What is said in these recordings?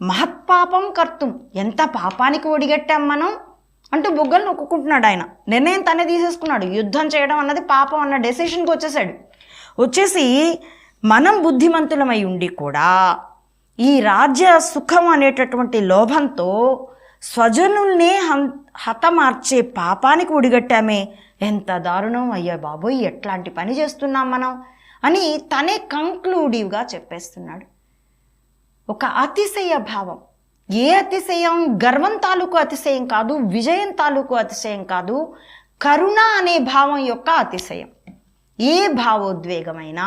మహత్పాపం కర్తం. ఎంత పాపానికి ఒడిగట్టాం మనం? అంటూ బుగ్గలు నొక్కుంటున్నాడు ఆయన. నిర్ణయం తనే తీసేసుకున్నాడు. యుద్ధం చేయడం అన్నది పాపం అన్న డెసిషన్కి వచ్చేసాడు వచ్చేసి మనం బుద్ధిమంతులమై ఉండి కూడా ఈ రాజ్య సుఖం అనేటటువంటి లోభంతో స్వజనుల్నే హం హతమార్చే పాపానికి ఒడిగట్టామే. ఎంత దారుణం అయ్యా బాబోయ్! ఎట్లాంటి పని చేస్తున్నాం మనం? అని తనే కంక్లూడివ్గా చెప్పేస్తున్నాడు. ఒక అతిశయ భావం. ఏ అతిశయం? గర్వం తాలూకు అతిశయం కాదు విజయం తాలూకు అతిశయం కాదు కరుణ అనే భావం యొక్క అతిశయం. ఏ భావోద్వేగమైనా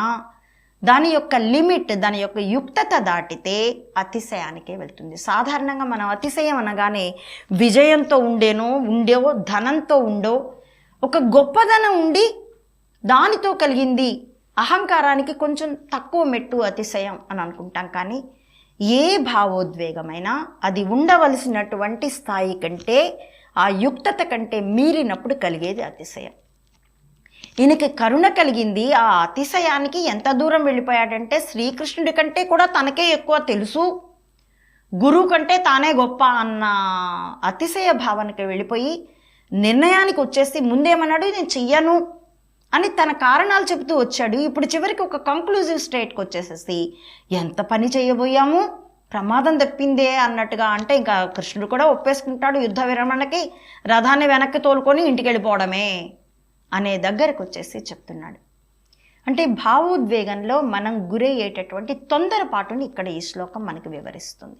దాని యొక్క లిమిట్ దాని యొక్క యుక్తత దాటితే అతిశయానికే వెళ్తుంది. సాధారణంగా మనం అతిశయం అనగానే విజయంతో ఉండేనో ఉండేవో ధనంతో ఉండో ఒక గొప్పదనం ఉండి దానితో కలిగింది అహంకారానికి కొంచెం తక్కువ మెట్టు అతిశయం అని అనుకుంటాం. కానీ ఏ భావోద్వేగమైనా అది ఉండవలసినటువంటి స్థాయి కంటే ఆ యుక్తత కంటే మీరినప్పుడు కలిగేది అతిశయం. ఈయనకి కరుణ కలిగింది ఆ అతిశయానికి ఎంత దూరం వెళ్ళిపోయాడంటే శ్రీకృష్ణుడి కంటే కూడా తనకే ఎక్కువ తెలుసు. గురువు కంటే తానే గొప్ప అన్న అతిశయ భావనకి వెళ్ళిపోయి నిర్ణయానికి వచ్చేసి ముందేమన్నాడు నేను చెయ్యను. అని తన కారణాలు చెబుతూ వచ్చాడు. ఇప్పుడు చివరికి ఒక కంక్లూజివ్ స్టేట్కి వచ్చేసేసి ఎంత పని చేయబోయాము? ప్రమాదం తప్పిందే అన్నట్టుగా అంటే ఇంకా కృష్ణుడు కూడా ఒప్పేసుకుంటాడు యుద్ధ విరమణకి రథాన్ని వెనక్కి తోలుకొని ఇంటికి వెళ్ళిపోవడమే అనే దగ్గరకు వచ్చేసి చెప్తున్నాడు. అంటే భావోద్వేగంలో మనం గురయ్యేటటువంటి తొందరపాటుని ఇక్కడ ఈ శ్లోకం మనకి వివరిస్తుంది.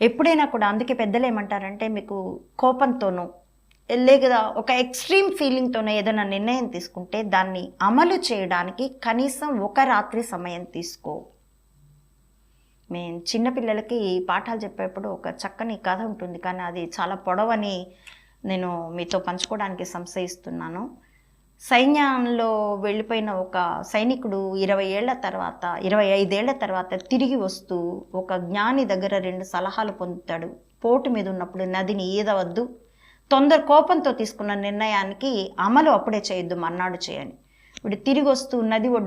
ఎప్పుడైనా కూడా అందుకే పెద్దలు ఏమంటారంటే మీకు కోపంతోనూ లేదా ఒక ఎక్స్ట్రీమ్ ఫీలింగ్తోనే ఏదైనా నిర్ణయం తీసుకుంటే దాన్ని అమలు చేయడానికి కనీసం ఒక రాత్రి సమయం తీసుకో. మేము చిన్నపిల్లలకి పాఠాలు చెప్పేప్పుడు ఒక చక్కని కథ ఉంటుంది కానీ అది చాలా పొడవని నేను మీతో పంచుకోవడానికి సంశయిస్తున్నాను. సైన్యంలో వెళ్ళిపోయిన ఒక సైనికుడు ఇరవై ఏళ్ళ తర్వాత ఇరవై ఐదేళ్ళ తర్వాత తిరిగి వస్తూ ఒక జ్ఞాని దగ్గర రెండు సలహాలు పొందుతాడు. పోటు మీద ఉన్నప్పుడు నదిని ఈదవద్దు తొందర కోపంతో తీసుకున్న నిర్ణయానికి అమలు అప్పుడే చేయొద్దు మన్నాడు చేయని ఇప్పుడు తిరిగి వస్తూ నది ఒడ్డు